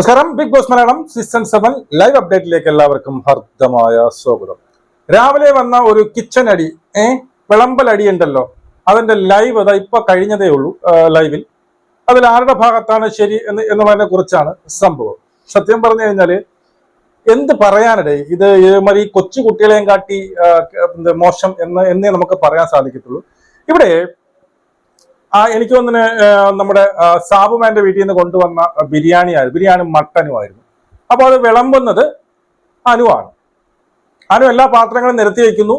നമസ്കാരം. Bigg Boss Malayalam season seven live അപ്ഡേറ്റിലേക്ക് എല്ലാവർക്കും ഹർദ്ദമായ സ്വാഗതം. രാവിലെ വന്ന ഒരു കിച്ചൺ അടി ഏ വിളമ്പലടി ഉണ്ടല്ലോ അതിന്റെ ലൈവ് അതാ ഇപ്പൊ കഴിഞ്ഞതേ ഉള്ളൂ ലൈവിൽ അതിൽ ആരുടെ ഭാഗത്താണ് ശരി എന്ന് എന്നുള്ളതിനെ കുറിച്ചാണ് സംഭവം. സത്യം പറഞ്ഞു കഴിഞ്ഞാൽ എന്ത് പറയാനിടേ ഇത് ഈ കൊച്ചു കുട്ടികളെയും കാട്ടി മോശം എന്ന് എന്നേ നമുക്ക് പറയാൻ സാധിക്കത്തുള്ളൂ. ഇവിടെ എനിക്ക് തോന്നുന്നു നമ്മുടെ സാബുമാന്റെ വീട്ടിൽ നിന്ന് കൊണ്ടുവന്ന ബിരിയാണി ആയിരുന്നു. ബിരിയാണി മട്ടനും ആയിരുന്നു. അപ്പോൾ അത് വിളമ്പുന്നത് അനുവാണ്. അനു എല്ലാ പാത്രങ്ങളും നിരത്തി വയ്ക്കുന്നു.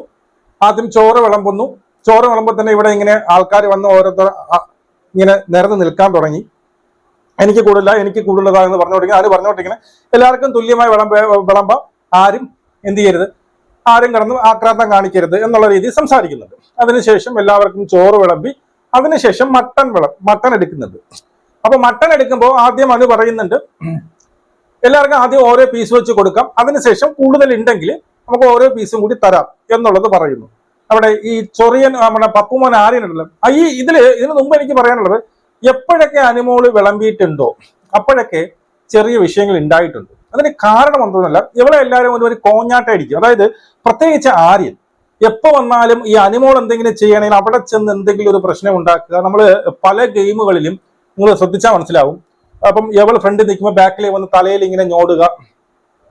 ആദ്യം ചോറ് വിളമ്പുന്നു. ചോറ് വിളമ്പുമ്പോൾ തന്നെ ഇവിടെ ഇങ്ങനെ ആൾക്കാർ വന്ന് ഓരോരുത്തർ ഇങ്ങനെ നിരന്ന് നിൽക്കാൻ തുടങ്ങി. എനിക്ക് കൂടുതല എനിക്ക് കൂടുതലെന്ന് പറഞ്ഞു തുടങ്ങി ആര് പറഞ്ഞുകൊണ്ടിരിക്കുന്നത് എല്ലാവർക്കും തുല്യമായി വിളമ്പ വിളമ്പാം ആരും എന്ത് ചെയ്യരുത്. ആരും കടന്ന് ആക്രാന്തം കാണിക്കരുത് എന്നുള്ള രീതിയിൽ സംസാരിക്കുന്നുണ്ട്. അതിനുശേഷം എല്ലാവർക്കും ചോറ് വിളമ്പി അതിനുശേഷം മട്ടൻ വിളം മട്ടൻ എടുക്കുന്നുണ്ട് അപ്പൊ മട്ടൻ എടുക്കുമ്പോൾ ആദ്യം അനു പറയുന്നുണ്ട് എല്ലാവർക്കും ആദ്യം ഓരോ പീസ് വെച്ച് കൊടുക്കാം. അതിനുശേഷം കൂടുതൽ ഉണ്ടെങ്കിൽ നമുക്ക് ഓരോ പീസും കൂടി തരാം എന്നുള്ളത് പറയുന്നു. അവിടെ ഈ ചൊറിയൻ നമ്മുടെ പപ്പുമോൻ ആര്യനുണ്ടല്ലോ. ഈ ഇതിൽ ഇതിന് മുമ്പ് എനിക്ക് പറയാനുള്ളത് എപ്പോഴൊക്കെ അനുമോൾ വിളമ്പിയിട്ടുണ്ടോ അപ്പോഴൊക്കെ ചെറിയ വിഷയങ്ങൾ ഉണ്ടായിട്ടുണ്ട്. അതിന് കാരണം എന്തോന്നല്ല ഇവളെ എല്ലാവരും ഒരു കോഞ്ഞാട്ടടിക്കും. അതായത് പ്രത്യേകിച്ച് ആര്യൻ. എപ്പോ വന്നാലും ഈ അനിമോൾ എന്തെങ്കിലും ചെയ്യണമെങ്കിൽ അവിടെ ചെന്ന് എന്തെങ്കിലും ഒരു പ്രശ്നം ഉണ്ടാക്കുക. നമ്മൾ പല ഗെയിമുകളിലും നിങ്ങൾ ശ്രദ്ധിച്ചാൽ മനസ്സിലാവും. അപ്പം എവൾ ഫ്രണ്ട് നിൽക്കുമ്പോൾ ബാക്കിൽ വന്ന് തലയിൽ ഇങ്ങനെ ഞോടുക.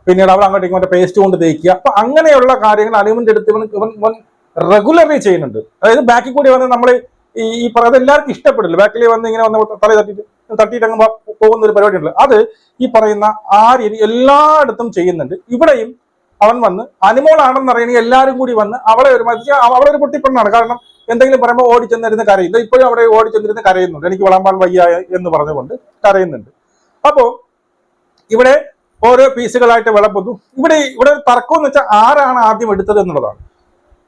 പിന്നീട് അവൾ അങ്ങോട്ടേക്ക് മറ്റേ പേസ്റ്റ് കൊണ്ട് തേക്കുക. അപ്പൊ അങ്ങനെയുള്ള കാര്യങ്ങൾ അനിമന്റെ അടുത്ത് ഇവൻ ഇവൻ ഇവൻ റെഗുലർലി ചെയ്യുന്നുണ്ട്. അതായത് ബാക്കിൽ കൂടി വന്ന് നമ്മൾ ഈ ഈ പറയുന്നത് എല്ലാവർക്കും ഇഷ്ടപ്പെടില്ല. ബാക്കിൽ വന്ന് ഇങ്ങനെ വന്ന് തല തട്ടിയിട്ട് തട്ടിയിട്ട് അങ്ങ് പോകുന്ന ഒരു പരിപാടി ഉണ്ട് അത് ഈ പറയുന്ന ആ രീതി എല്ലായിടത്തും ചെയ്യുന്നുണ്ട്. ഇവിടെയും അവൻ വന്ന് അനിമോളാണെന്ന് അറിയണമെങ്കിൽ എല്ലാവരും കൂടി വന്ന് അവളെ ഒരു മതി അവളെ ഒരു പൊട്ടിപ്പെണ്ണാണ് കാരണം എന്തെങ്കിലും പറയുമ്പോൾ ഓടി ചെന്നിരുന്ന് കരയുന്നു. ഇപ്പോഴും അവിടെ ഓടി ചെന്നിരുന്ന് കരയുന്നുണ്ട്. എനിക്ക് വിളമ്പാൻ വയ്യ എന്ന് പറഞ്ഞുകൊണ്ട് കരയുന്നുണ്ട്. അപ്പോൾ ഇവിടെ ഓരോ പീസുകളായിട്ട് വിളമ്പുന്നു. ഇവിടെ ഇവിടെ ഒരു തർക്കം എന്ന് വെച്ചാൽ ആരാണ് ആദ്യം എടുത്തത് എന്നുള്ളതാണ്.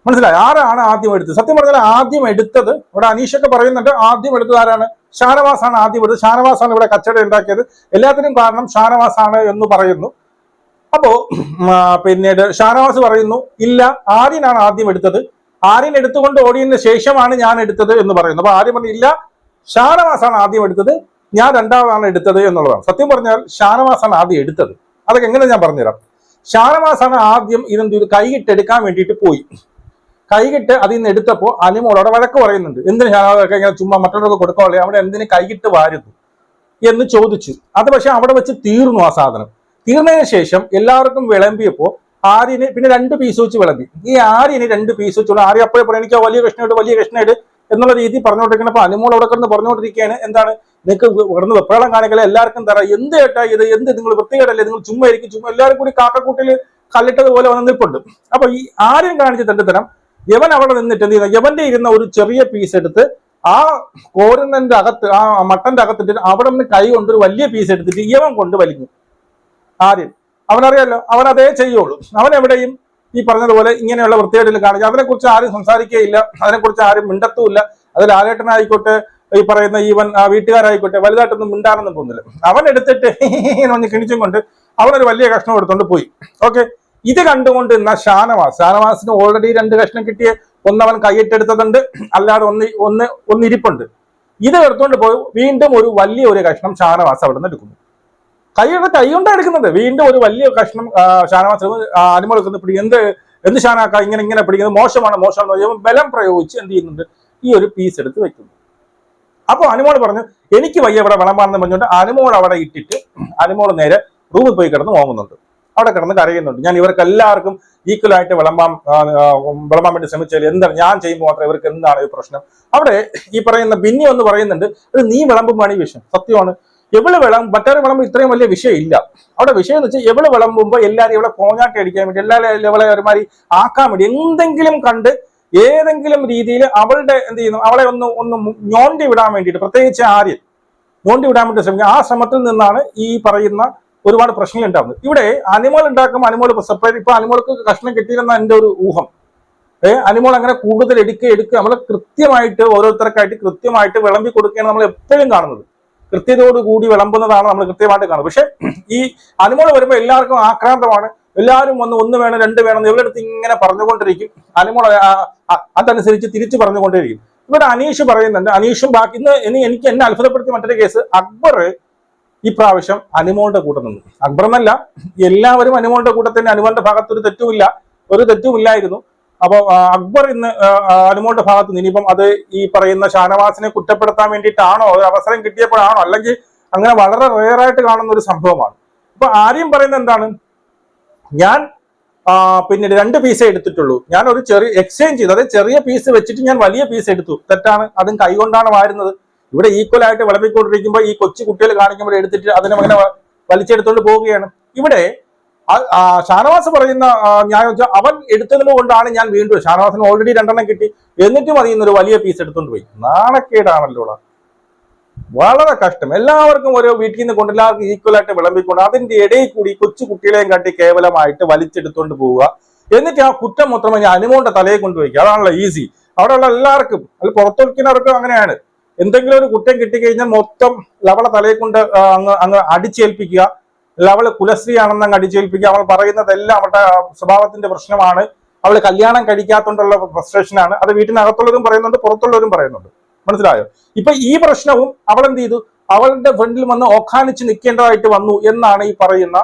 മനസ്സിലായി? ആരാണ് ആദ്യം എടുത്തത്? സത്യം പറഞ്ഞാൽ ആദ്യം എടുത്തത് ഇവിടെ അനീഷൊക്കെ പറയുന്നുണ്ട് ആദ്യം എടുത്തത് ആരാണ്? ഷാനവാസാണ് ആദ്യം എടുത്തത്. ഷാനവാസാണ് ഇവിടെ കച്ചവടം ഉണ്ടാക്കിയത്. എല്ലാത്തിനും കാരണം ഷാനവാസാണ് എന്ന് പറയുന്നു. അപ്പോ പിന്നീട് ഷാനവാസ് പറയുന്നു ഇല്ല ആര്യനാണ് ആദ്യം എടുത്തത്. ആര്യൻ എടുത്തുകൊണ്ട് ഓടിയതിന് ശേഷമാണ് ഞാൻ എടുത്തത് എന്ന് പറയുന്നു അപ്പൊ ആര്യൻ പറഞ്ഞു ഇല്ല ഷാനവാസാണ് ആദ്യം എടുത്തത്. ഞാൻ രണ്ടാമതാണ് എടുത്തത് എന്നുള്ളതാണ്. സത്യം പറഞ്ഞാൽ ഷാനവാസാണ് ആദ്യം എടുത്തത്. അതൊക്കെ എങ്ങനെ ഞാൻ പറഞ്ഞുതരാം? ഷാനവാസാണ് ആദ്യം ഇതെന്ത് ചെയ്തു? കൈകിട്ട് എടുക്കാൻ വേണ്ടിയിട്ട് പോയി. കൈകിട്ട് അതിൽ നിന്ന് എടുത്തപ്പോൾ അനിമോൾ അവിടെ വഴക്ക് പറയുന്നുണ്ട്. എന്തിന് ഷാനവാസൊക്കെ ഇങ്ങനെ ചുമ്മാ മറ്റുള്ളവർക്ക് കൊടുക്കാനുള്ള അവിടെ എന്തിന് കൈകിട്ട് വാരുന്നു? എന്ന് ചോദിച്ചു. അത് പക്ഷെ അവിടെ വെച്ച് തീർന്നു ആ സാധനം. തീർന്നതിന് ശേഷം എല്ലാവർക്കും വിളമ്പിയപ്പോൾ ആര്യന് പിന്നെ രണ്ട് പീസ് വെച്ച് വിളമ്പി. ഈ ആര്യന് രണ്ട് പീസ് വെച്ചു ആര്യ അപ്പോഴേ പറയാം എനിക്ക് വലിയ കഷ്ണമായിട്ട് വലിയ കഷ്ണമായിട്ട് എന്നുള്ള രീതി പറഞ്ഞുകൊണ്ടിരിക്കുന്നപ്പോൾ അനുമോൾ അവിടെ കിടന്ന് പറഞ്ഞുകൊണ്ടിരിക്കുകയാണ്. എന്താണ്? നിങ്ങൾക്ക് കിടന്ന് വെപ്രാളം കാണിക്കല എല്ലാവർക്കും തരാം. എന്ത് കേട്ടാ ഇത്? എന്ത് നിങ്ങൾ വൃത്തികേടല്ലേ? നിങ്ങൾ ചുമ്മാ ഇരിക്കും ചുമ്മാ എല്ലാവരും കൂടി കാക്കക്കൂട്ടിൽ കല്ലിട്ടതുപോലെ വന്ന് നിൽപ്പുണ്ട്. അപ്പൊ ഈ ആര്യം കാണിച്ച തരം. യവൻ അവിടെ നിന്നിട്ട് എന്ത് ചെയ്യുന്ന? യവന്റെ ഇരുന്ന ഒരു ചെറിയ പീസ് എടുത്ത് ആ കോരുന്നതിന്റെ അകത്ത് ആ മട്ടന്റെ അകത്തിട്ട് അവിടെ നിന്ന് കൈ കൊണ്ട് ഒരു വലിയ പീസ് എടുത്തിട്ട് യവൻ കൊണ്ട് വലിഞ്ഞു. ആര്യൻ അവനറിയാലോ അവൻ അതേ ചെയ്യുള്ളൂ. അവൻ എവിടെയും ഈ പറഞ്ഞതുപോലെ ഇങ്ങനെയുള്ള വൃത്തികേടിൽ കാണിച്ചു അതിനെക്കുറിച്ച് ആരും സംസാരിക്കുകയില്ല അതിനെക്കുറിച്ച് ആരും മിണ്ടത്തുമില്ല. അതിൽ ആലേട്ടനായിക്കോട്ടെ ഈ പറയുന്ന ഈവൻ ആ വീട്ടുകാരായിക്കോട്ടെ വലുതായിട്ടൊന്നും മിണ്ടാനൊന്നും പോകുന്നില്ല അവൻ എടുത്തിട്ട് ഒന്ന് കിണിച്ചും കൊണ്ട് അവനൊരു വലിയ കഷ്ണം എടുത്തോണ്ട് പോയി. ഓക്കെ? ഇത് കണ്ടുകൊണ്ട് ഇന്ന ഷാനവാസ്? ഷാനവാസിന് ഓൾറെഡി രണ്ട് കഷ്ണം കിട്ടിയ ഒന്നവൻ കൈയിട്ടെടുത്തതുണ്ട്. അല്ലാതെ ഒന്ന് ഒന്ന് ഒന്നിരിപ്പുണ്ട് ഇത് എടുത്തുകൊണ്ട് പോയി വീണ്ടും ഒരു വലിയ ഒരു കഷ്ണം ഷാനവാസ് അവിടെ നിന്ന് എടുക്കുന്നു. കൈയുടെ കൈ കൊണ്ടാണ് എടുക്കുന്നത്. വീണ്ടും ഒരു വലിയ കഷ്ണം ഷാനവാസ് അനിമൽ എടുക്കുന്നത് പിടി. എന്ത് എന്ത് ഷാനാക്ക ഇങ്ങനെ ഇങ്ങനെ പിടിക്കുന്നത്? മോശമാണ് മോശമാണ് ബലം പ്രയോഗിച്ച് എന്ത് ചെയ്യുന്നുണ്ട്? ഈ ഒരു പീസ് എടുത്ത് വെക്കുന്നു. അപ്പോൾ അനുമോൾ പറഞ്ഞു എനിക്ക് വയ്യ ഇവിടെ വിളമ്പാണെന്ന് പറഞ്ഞുകൊണ്ട് അനുമോൾ അവിടെ ഇട്ടിട്ട് അനുമോൾ നേരെ റൂമിൽ പോയി കിടന്ന് ഓങ്ങുന്നുണ്ട് അവിടെ കിടന്ന് കരയുന്നുണ്ട്. ഞാൻ ഇവർക്ക് എല്ലാവർക്കും ഈക്വൽ ആയിട്ട് വിളമ്പാൻ വിളമ്പാൻ വേണ്ടി ശ്രമിച്ചാൽ എന്താണ്? ഞാൻ ചെയ്യുമ്പോൾ മാത്രം ഇവർക്ക് എന്താണ് ഈ പ്രശ്നം? അവിടെ ഈ പറയുന്ന ബിന്നി എന്ന് പറയുന്നുണ്ട് നീ വിളമ്പുമ്പോഴാണ് ഈ വിഷയം. സത്യമാണ്. എവൾ വിളം മറ്റൊരു വിളമ്പ് ഇത്രയും വലിയ വിഷയം ഇല്ല. അവിടെ വിഷയം എന്ന് വെച്ചാൽ എവിടെ വിളമ്പുമ്പോൾ എല്ലാവരും ഇവിടെ കോഞ്ഞാട്ടി അടിക്കാൻ വേണ്ടി എല്ലാ ഇവളെ ഒരുമാതിരി ആക്കാൻ വേണ്ടി എന്തെങ്കിലും കണ്ട് ഏതെങ്കിലും രീതിയിൽ അവളുടെ എന്ത് ചെയ്യുന്നു? അവളെ ഒന്ന് ഒന്ന് ഞോണ്ടി വിടാൻ വേണ്ടിയിട്ട് പ്രത്യേകിച്ച് ആര്യൻ ഞോണ്ടി വിടാൻ വേണ്ടി ശ്രമിക്കുക ആ ശ്രമത്തിൽ നിന്നാണ് ഈ പറയുന്ന ഒരുപാട് പ്രശ്നങ്ങൾ ഉണ്ടാകുന്നത് ഇവിടെ അനിമോൾ ഉണ്ടാക്കുമ്പോൾ അനിമോൾ സെപ്പറേറ്റ് ഇപ്പൊ അനിമോൾക്ക് കഷ്ണം കിട്ടിയില്ലെന്ന എന്റെ ഒരു ഊഹം. ഏഹ് അനിമോൾ അങ്ങനെ കൂടുതൽ എടുക്കുക എടുക്കുക. നമ്മൾ കൃത്യമായിട്ട് ഓരോരുത്തർക്കായിട്ട് കൃത്യമായിട്ട് വിളമ്പി കൊടുക്കുകയാണ് നമ്മൾ എപ്പോഴും കാണുന്നത്. കൃത്യതയോട് കൂടി വിളമ്പുന്നതാണ് നമ്മൾ കൃത്യമായിട്ട് കാണുന്നത് പക്ഷേ ഈ അനിമോൾ വരുമ്പോൾ എല്ലാവർക്കും ആക്രാന്തമാണ്. എല്ലാവരും വന്ന് ഒന്ന് വേണം രണ്ട് വേണം ഇവരുടെ അടുത്ത് ഇങ്ങനെ പറഞ്ഞുകൊണ്ടിരിക്കും. അനിമോൾ അതനുസരിച്ച് തിരിച്ചു പറഞ്ഞുകൊണ്ടിരിക്കും ഇവിടെ അനീഷ് പറയുന്നുണ്ട് അനീഷും ബാക്കി ഇന്ന് ഇനി എനിക്ക് എന്നെ അത്ഭുതപ്പെടുത്തിയ മറ്റൊരു കേസ് അക്ബർ ഈ പ്രാവശ്യം അനുമോളുടെ കൂട്ടം നിന്നു. അക്ബർ എന്നല്ല എല്ലാവരും അനുമോളുടെ കൂടെ തന്നെ അനുമോളുടെ ഭാഗത്ത് ഒരു തെറ്റുമില്ല ഒരു തെറ്റുമില്ലായിരുന്നു. അപ്പോൾ അക്ബർ ഇന്ന് അനുമോളുടെ ഭാഗത്ത് നിന്ന് ഇനിയിപ്പം അത് ഈ പറയുന്ന ഷാനവാസിനെ കുറ്റപ്പെടുത്താൻ വേണ്ടിയിട്ടാണോ? ഒരു അവസരം കിട്ടിയപ്പോഴാണോ? അല്ലെങ്കിൽ അങ്ങനെ വളരെ റെയറായിട്ട് കാണുന്ന ഒരു സംഭവമാണ്. അപ്പൊ ആര്യം പറയുന്നത് എന്താണ്? ഞാൻ പിന്നെ പിന്നീട് രണ്ട് പീസേ എടുത്തിട്ടുള്ളൂ. ഞാൻ ഒരു ചെറിയ എക്സ്ചേഞ്ച് ചെയ്തു. അതായത് ചെറിയ പീസ് വെച്ചിട്ട് ഞാൻ വലിയ പീസ് എടുത്തു. തെറ്റാണ്. അതും കൈകൊണ്ടാണ് വാരുന്നത്. ഇവിടെ ഈക്വൽ ആയിട്ട് വിളമ്പിക്കൊണ്ടിരിക്കുമ്പോൾ ഈ കൊച്ചു കുട്ടികൾ കാണിക്കുമ്പോൾ എടുത്തിട്ട് അതിനെ അങ്ങനെ വലിച്ചെടുത്തോണ്ട് പോവുകയാണ്. ഇവിടെ ഷാനവാസ് പറയുന്ന ന്യായം വെച്ചാൽ അവൻ എടുത്തതിന് കൊണ്ടാണ് ഞാൻ വീണ്ടും ഷാനവാസിന് ഓൾറെഡി രണ്ടെണ്ണം കിട്ടി. എന്നിട്ടും അതിൽ നിന്നൊരു വലിയ പീസ് എടുത്തുകൊണ്ട് പോയി. നാണക്കേടാണല്ലോ വളരെ കഷ്ടം. എല്ലാവർക്കും ഓരോ വീട്ടിൽ നിന്ന് കൊണ്ട് എല്ലാവർക്കും ഈക്വലായിട്ട് വിളമ്പിക്കൊണ്ട് അതിന്റെ ഇടയിൽ കൂടി കൊച്ചു കുട്ടികളെയും കാട്ടി കേവലമായിട്ട് വലിച്ചെടുത്തുകൊണ്ട് പോവുക. എന്നിട്ട് ആ കുറ്റം മൊത്തം ഞാൻ അനുമോന്റെ തലയെ കൊണ്ടുപോയിക്കുക അതാണല്ലോ ഈസി അവിടെയുള്ള എല്ലാവർക്കും അത് പുറത്തൊളിക്കുന്നവർക്കും അങ്ങനെയാണ്. എന്തെങ്കിലും ഒരു കുറ്റം കിട്ടിക്കഴിഞ്ഞാൽ മൊത്തം ലവള തലയെ കൊണ്ട് അങ്ങ് അങ്ങ് അടിച്ചേൽപ്പിക്കുക. ലവൾ കുലശ്രീ ആണെന്ന് അടിച്ചേൽപ്പിക്കുക. അവൾ പറയുന്നതെല്ലാം അവളുടെ സ്വഭാവത്തിന്റെ പ്രശ്നമാണ്. അവൾ കല്യാണം കഴിക്കാത്തോണ്ടുള്ള ഫ്രസ്ട്രേഷനാണ് അത് വീട്ടിനകത്തുള്ളവരും പറയുന്നുണ്ട് പുറത്തുള്ളവരും പറയുന്നുണ്ട്. മനസ്സിലായോ? ഇപ്പൊ ഈ പ്രശ്നവും അവൾ എന്ത് ചെയ്തു? അവളുടെ ഫ്രണ്ടിൽ വന്ന് ഓഖാനിച്ച് നിൽക്കേണ്ടതായിട്ട് വന്നു എന്നാണ് ഈ പറയുന്ന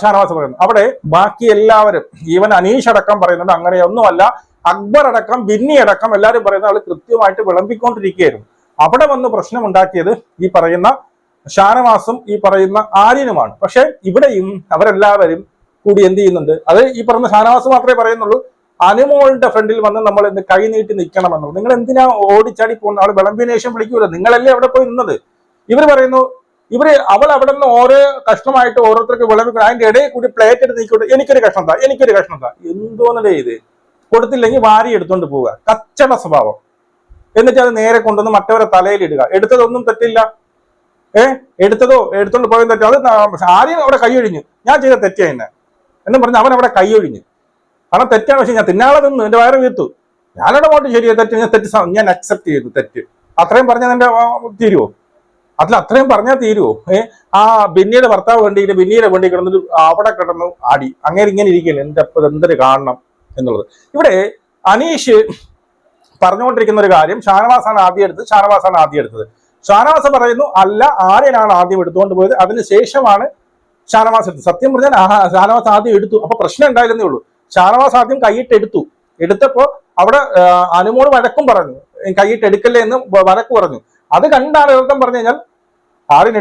ഷാനവാസ് പറയുന്നത്. അവിടെ ബാക്കി എല്ലാവരും ഈവൻ അനീഷ് അടക്കം പറയുന്നുണ്ട്. അങ്ങനെയൊന്നുമല്ല അക്ബർ അടക്കം ബിന്നി അടക്കം എല്ലാവരും പറയുന്നത് അവൾ കൃത്യമായിട്ട് വിളമ്പിക്കൊണ്ടിരിക്കുകയായിരുന്നു. അവിടെ വന്ന് പ്രശ്നം ഉണ്ടാക്കിയത് ഈ പറയുന്ന ഷാനവാസും ഈ പറയുന്ന ആര്യനുമാണ്. പക്ഷെ ഇവിടെയും അവരെല്ലാവരും കൂടി എന്ത് ചെയ്യുന്നുണ്ട്? അത് ഈ പറയുന്ന ഷാനവാസ് മാത്രമേ പറയുന്നുള്ളൂ. അനുമോളുടെ ഫ്രണ്ടിൽ വന്ന് നമ്മൾ എന്ത് കൈനീട്ടി നിൽക്കണമെന്നുള്ളൂ. നിങ്ങൾ എന്തിനാ ഓടിച്ചാടി പോകുന്ന ആൾ വിളമ്പിനേഷൻ വിളിക്കൂല. നിങ്ങളല്ലേ അവിടെ പോയി നിന്നത്? ഇവർ പറയുന്നു ഇവർ അവൾ അവിടെ നിന്ന് ഓരോ കഷ്ണമായിട്ട് ഓരോരുത്തർക്ക് വിളമ്പിക്കണം അതിന്റെ ഇടയിൽ കൂടി പ്ലേറ്റ് എടുത്ത് നീക്കോട്ടെ എനിക്കൊരു കഷ്ണം താ എനിക്കൊരു കഷ്ണം താ. എന്തോന്നല്ലേ ഇത്? കൊടുത്തില്ലെങ്കിൽ വാരി എടുത്തോണ്ട് പോവുക. കച്ചട സ്വഭാവം. എന്നിട്ട് അത് നേരെ കൊണ്ടുവന്ന് മറ്റവരെ തലയിൽ ഇടുക. എടുത്തതൊന്നും തെറ്റില്ല. ഏ? എടുത്തതോ? എടുത്തോണ്ട് പോയെന്ന് വെച്ചാൽ അത് ആരെയും അവിടെ കൈയൊഴിഞ്ഞു ഞാൻ ചെയ്ത തെറ്റാ എന്നെ എന്നും പറഞ്ഞ് അവൻ അവിടെ കൈയൊഴിഞ്ഞു കാരണം തെറ്റാണ് പക്ഷെ ഞാൻ തിന്നാളെ തിന്നു എന്റെ വയറ് വീർത്തു. ഞാനവിടെ പോയിട്ട് ശരിയാ തെറ്റ്. ഞാൻ തെറ്റ് ഞാൻ അക്സെപ്റ്റ് ചെയ്തു തെറ്റ്. അത്രയും പറഞ്ഞാൽ എന്റെ തീരുവോ? അതിൽ അത്രയും പറഞ്ഞാൽ തീരുവോ? ഏ? ആ ബിന്നിയുടെ ഭർത്താവ് വേണ്ടിയിട്ട് ബിന്നിയുടെ വേണ്ടി കിടന്നിട്ട് അവിടെ കിടന്നു ആടി. അങ്ങനെ ഇങ്ങനെ ഇരിക്കില്ല എന്റെ അപ്പം എന്തൊരു കാണണം എന്നുള്ളത്. ഇവിടെ അനീഷ് പറഞ്ഞുകൊണ്ടിരിക്കുന്ന ഒരു കാര്യം ഷാനവാസാണ് ആദ്യം എടുത്തത്. ഷാനവാസാണ് ആദ്യം എടുത്തത്. ഷാനവാസ് പറയുന്നു അല്ല ആര്യനാണ് ആദ്യം എടുത്തുകൊണ്ട് പോയത്? അതിനുശേഷമാണ് ഷാനവാസ് എടുത്തത്. സത്യം പറഞ്ഞാൽ ഷാനവാസ് ആദ്യം എടുത്തു. അപ്പൊ പ്രശ്നം ഉണ്ടായിരുന്നേ ഉള്ളൂ? ഷാനവാസ് ആദ്യം കൈയിട്ട് എടുത്തു. എടുത്തപ്പോ അവിടെ അനുമോട് വഴക്കും പറഞ്ഞു. കൈയിട്ട് എടുക്കല്ലേ എന്ന് വഴക്ക് പറഞ്ഞു. അത് കണ്ടാണ് ഇവർക്കം പറഞ്ഞു കഴിഞ്ഞാൽ ആര്യൻ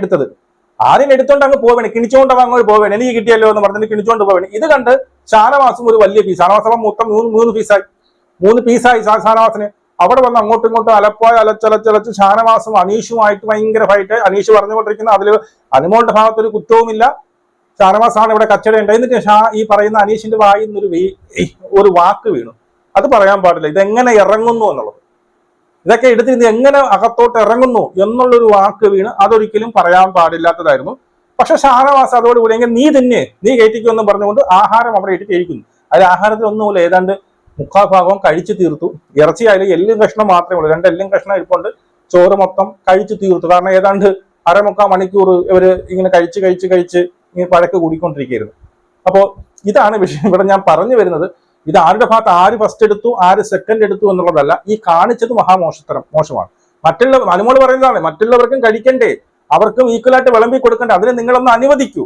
എടുത്തോണ്ട് അങ്ങ് പോവേണേ? കിണിച്ചുകൊണ്ട് അങ്ങ് അങ്ങോട്ട് പോവേണേ? എനിക്ക് കിട്ടിയല്ലോ എന്ന് പറഞ്ഞിട്ട് കിണിച്ചുകൊണ്ട് പോവേണേ? ഇത് കണ്ട് ഷാനവാസും ഒരു വലിയ പീസ് ഷാനവാസം മൊത്തം മൂന്ന് മൂന്ന് പീസായി മൂന്ന് പീസായി ഷാനവാസിന്. അവിടെ വന്ന് അങ്ങോട്ടും ഇങ്ങോട്ടും അലപ്പായി അലച്ചലച്ചലച്ച് ഷാനവാസും അനീഷുമായിട്ട് ഭയങ്കര ഫൈറ്റ് അനീഷ് പറഞ്ഞുകൊണ്ടിരിക്കുന്ന അതിൽ അനുമോളുടെ ഭാഗത്ത് ഒരു കുറ്റവുമില്ല. ഷാനവാസാണ് ഇവിടെ കച്ചടയുണ്ട് എന്നിട്ട് ഷാ ഈ പറയുന്ന അനീഷിന്റെ വായിൽ നിന്നൊരു ഒരു വാക്ക് വീണു. അത് പറയാൻ പാടില്ല. ഇതെങ്ങനെ ഇറങ്ങുന്നു എന്നുള്ളത്. ഇതൊക്കെ എടുത്തിരുന്ന് എങ്ങനെ അകത്തോട്ട് ഇറങ്ങുന്നു എന്നുള്ളൊരു വാക്ക് വീണ് അതൊരിക്കലും പറയാൻ പാടില്ലാത്തതായിരുന്നു. പക്ഷെ ഷാനവാസ് അതോടുകൂടി എങ്കിൽ നീ തന്നെ. നീ കയറ്റിക്കുമെന്ന് പറഞ്ഞുകൊണ്ട് ആഹാരം അവിടെ ഇട്ടിട്ടിരിക്കുന്നു. അതിൽ ആഹാരത്തിൽ ഒന്നുമില്ല. ഏതാണ്ട് മുക്കാൽ കഴിച്ചു തീർത്തു. ഇറച്ചിയായാലും എല്ലും കഷ്ണം മാത്രമേ ഉള്ളൂ. രണ്ട് എല്ലും കഷ്ണം ഇരിപ്പുണ്ട്. ചോറ് മൊത്തം കഴിച്ചു തീർത്തു. കാരണം ഏതാണ്ട് അരമുക്കാൽ മണിക്കൂർ ഇവർ ഇങ്ങനെ കഴിച്ച് കഴിച്ച് കഴിച്ച് ഇങ്ങനെ പഴക്ക് കൂടിക്കൊണ്ടിരിക്കുകയായിരുന്നു. അപ്പോൾ ഇതാണ് വിഷയം. ഇവിടെ ഞാൻ പറഞ്ഞു വരുന്നത് ഇത് ആരുടെ ഭാഗത്ത് ആര് ഫസ്റ്റ് എടുത്തു ആര് സെക്കൻഡ് എടുത്തു എന്നുള്ളതല്ല. ഈ കാണിച്ചത് മഹാമോശത്തരം മോശമാണ്. മറ്റുള്ള അനുമോൾ പറയുന്നതാണ് മറ്റുള്ളവർക്കും കഴിക്കണ്ടേ. അവർക്കും ഈക്വലായിട്ട് വിളമ്പി കൊടുക്കണ്ടേ. അതിനെ നിങ്ങളൊന്ന് അനുവദിക്കൂ.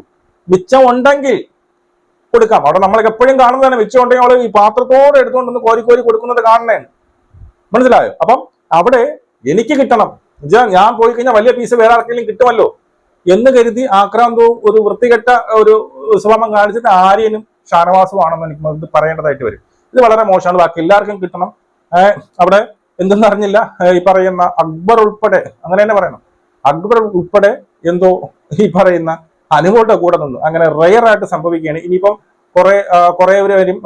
മിച്ചം ഉണ്ടെങ്കിൽ കൊടുക്കാം. അവിടെ നമ്മൾ എപ്പോഴും കാണുന്നതാണ് വെച്ചുകൊണ്ടെങ്കിൽ അവൾ ഈ പാത്രത്തോടെ എടുത്തുകൊണ്ടൊന്ന് കോരി കോരി കൊടുക്കുന്നത് കാണണേ. മനസ്സിലായോ? അപ്പം അവിടെ എനിക്ക് കിട്ടണം. ഞാൻ പോയി കഴിഞ്ഞാൽ വലിയ പീസ് വേറെ ആർക്കെങ്കിലും കിട്ടുമല്ലോ? എന്ന് കരുതി ആക്രാന്തവും ഒരു വൃത്തികെട്ട ഒരു സ്വഭാവം കാണിച്ചിട്ട് ആര്യനും ഷാനവാസുമാണെന്ന് എനിക്ക് പറയേണ്ടതായിട്ട് വരും. ഇത് വളരെ മോശമാണ്. ബാക്കി എല്ലാവർക്കും കിട്ടണം. അവിടെ എന്തെന്ന് അറിഞ്ഞില്ല. ഈ പറയുന്ന അക്ബർ ഉൾപ്പെടെ അങ്ങനെ തന്നെ പറയണം. അക്ബർ ഉൾപ്പെടെ എന്തോ ഈ പറയുന്ന അനുമോളുടെ കൂടെ നിന്നു. അങ്ങനെ റെയർ ആയിട്ട് സംഭവിക്കുകയാണ്. ഇനിയിപ്പം കുറെ കുറെ വരും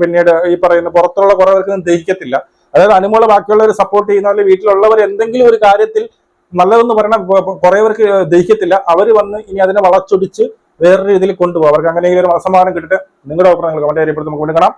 പിന്നീട് ഈ പറയുന്ന പുറത്തുള്ള കുറെ പേർക്ക് ദഹിക്കത്തില്ല. അതായത് അനുമോളെ ബാക്കിയുള്ളവർ സപ്പോർട്ട് ചെയ്യുന്ന അല്ലെങ്കിൽ വീട്ടിലുള്ളവർ എന്തെങ്കിലും ഒരു കാര്യത്തിൽ നല്ലതെന്ന് പറയണ കുറെ പേർക്ക് ദഹിക്കത്തില്ല. അവർ വന്ന് ഇനി അതിനെ വളച്ചൊടിച്ച് വേറൊരു രീതിയിൽ കൊണ്ടുപോകും. അവർക്ക് അങ്ങനെ ഒരു അസമാനം കിട്ടിട്ട്. നിങ്ങളുടെ അഭിപ്രായങ്ങൾ കമന്റ് ചെയ്യപ്പെടുത്തി നമുക്ക് വീണ്ടും കാണാം.